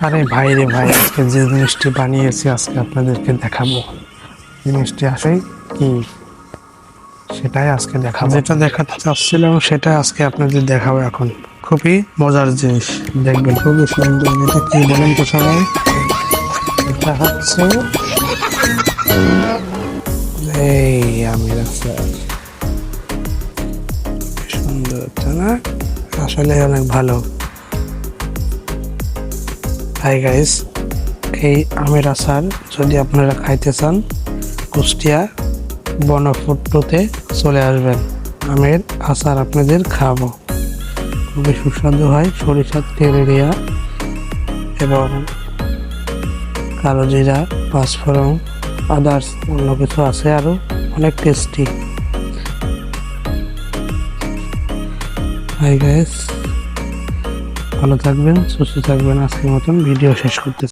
আরে ভাই রে ভাই, আজকে যে জিনিসটি বানিয়েছি, আজকে আপনাদেরকে দেখাবো। জিনিসটি আসে কি? সেটাই আজকে দেখাবো। যেটা দেখাতে চাচ্ছিলাম, সেটা আজকে আপনাদের দেখাবো এখন। খুবই মজার জিনিস। দেখবেন, খুবই সুন্দর। এটা কি বলেন তো সবাই? এটা হচ্ছে এই আচার সুন্দর না? আসলে অনেক ভালো। হাই গাইস এই আমের আচার যদি আপনারা খাইতে চান, কুষ্টিয়া বনফুট্টুতে চলে আসবেন। আমের আচার আপনাদের খাব খুবই সুস্বাদু হয়, সরিষার তেল দেওয়া এবং কালো জিরা, পাঁচফোড়ন আদার্স অন্য কিছু আছে আরও অনেক টেস্টি হাই গাইস ভালো থাকবেন সুস্থ থাকবেন আজকের মতন ভিডিও শেষ করতে